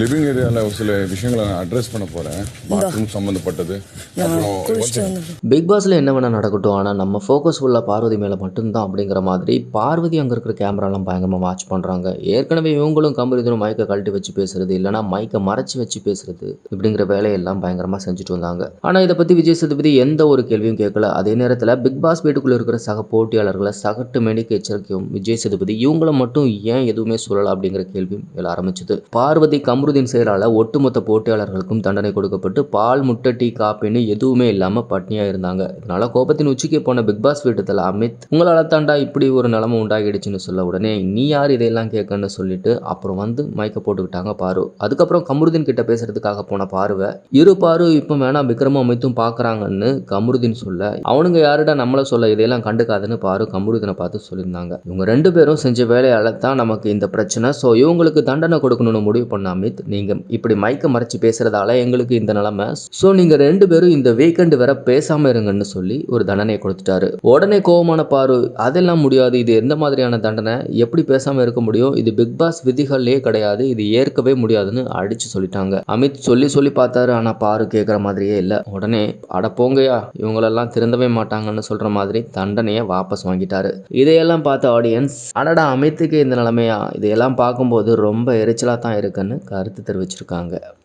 Living ஏரியாவில் ஒரு சில விஷயங்களை நான் அட்ரஸ் பண்ண போகிறேன் பாத்ரூம் சம்மந்தப்பட்டது பிக் பாஸில் என்ன வேணால் நடக்கட்டும் ஆனால் நம்ம ஃபோக்கஸ் ஃபுல்லாக பார்வதி மேலே மட்டும்தான் அப்படிங்கிற மாதிரி பார்வதி அங்கே இருக்கிற கேமராலாம் பயங்கரமாக வாட்ச் பண்ணுறாங்க ஏற்கனவே இவங்களும் கம்பரிதனும் மைக்கை கழட்டி வச்சு பேசுறது இல்லைனா மைக்கை மறைச்சி வச்சு பேசுறது இப்படிங்கிற வேலையெல்லாம் பயங்கரமாக செஞ்சுட்டு வந்தாங்க. ஆனால் இதை பற்றி விஜய் சேதுபதி எந்த ஒரு கேள்வியும் கேட்கல. அதே நேரத்தில் பிக் பாஸ் வீட்டுக்குள்ளே இருக்கிற சக போட்டியாளர்களை சகட்டு மேனிக்கு எச்சரிக்கையும் விஜய் சேதுபதி இவங்கள மட்டும் ஏன் எதுவுமே சொல்லல அப்படிங்கிற கேள்வியும் எழ ஆரம்பிச்சது. பார்வதி கம்ருதீன் செயலால் ஒட்டுமொத்த போட்டியாளர்களுக்கும் தண்டனை கொடுக்கப்பட்டு பால் முட்டை டீ காப்பின்னு எதுவுமே இல்லாமல் பட்னியாக இருந்தாங்க. இதனால கோபத்தின் உச்சிக்கு போன பிக் பாஸ் வீட்டத்தில் அமித் உங்களால் தாண்டா இப்படி ஒரு நிலைமை உண்டாகிடுச்சுன்னு சொல்ல உடனே நீ யார் இதையெல்லாம் கேட்கன்னு சொல்லிட்டு அப்புறம் வந்து மயக்க போட்டுக்கிட்டாங்க பாரு. அதுக்கப்புறம் கமருதீன் கிட்ட பேசுறதுக்காக போன பார்வை இரு பாரு இப்போ வேணாம் விக்ரமும் அமித்தும் பார்க்குறாங்கன்னு கமருதீன் சொல்ல அவனுங்க யாருடா நம்மளை சொல்ல இதையெல்லாம் கண்டுக்காதுன்னு பாரு கமருதீனை பார்த்து சொல்லியிருந்தாங்க. இவங்க ரெண்டு பேரும் செஞ்ச வேலையால தான் நமக்கு இந்த பிரச்சனை. ஸோ இவங்களுக்கு தண்டனை கொடுக்கணும்னு முடிவு பண்ண அமித் நீங்கள் இப்படி மைக்க மறைச்சு பேசுகிறதால எங்களுக்கு இந்த நிலமை. ஸோ நீங்கள் ரெண்டு பேரும் இந்த வீக்கெண்டு வர பேசாமல் இருங்கன்னு சொல்லி ஒரு தண்டனையை கொடுத்துட்டாரு. உடனே கோவமான பாரு அதெல்லாம் முடியாது. இது எந்த மாதிரியான தண்டனை? எப்படி பேசாமல் இருக்க முடியும்? இது பிக் பாஸ் விதிகள்லேயே கிடையாது. இது ஏற்கவே முடியாதுன்னு அடிச்சு சொல்லிட்டாங்க. அமித் சொல்லி சொல்லி பார்த்தாரு. ஆனால் பாரு கேட்குற மாதிரியே இல்லை. உடனே அட போங்கயா இவங்களெல்லாம் திருந்தவே மாட்டாங்கன்னு சொல்கிற மாதிரி தண்டனையை வாபஸ் வாங்கிட்டாரு. இதையெல்லாம் பார்த்த ஆடியன்ஸ் அடடா அமித்துக்கு இந்த நிலைமையா? இதையெல்லாம் பார்க்கும்போது ரொம்ப எரிச்சலாக தான் இருக்குன்னு கருத்து தெரிவிச்சிருக்காங்க.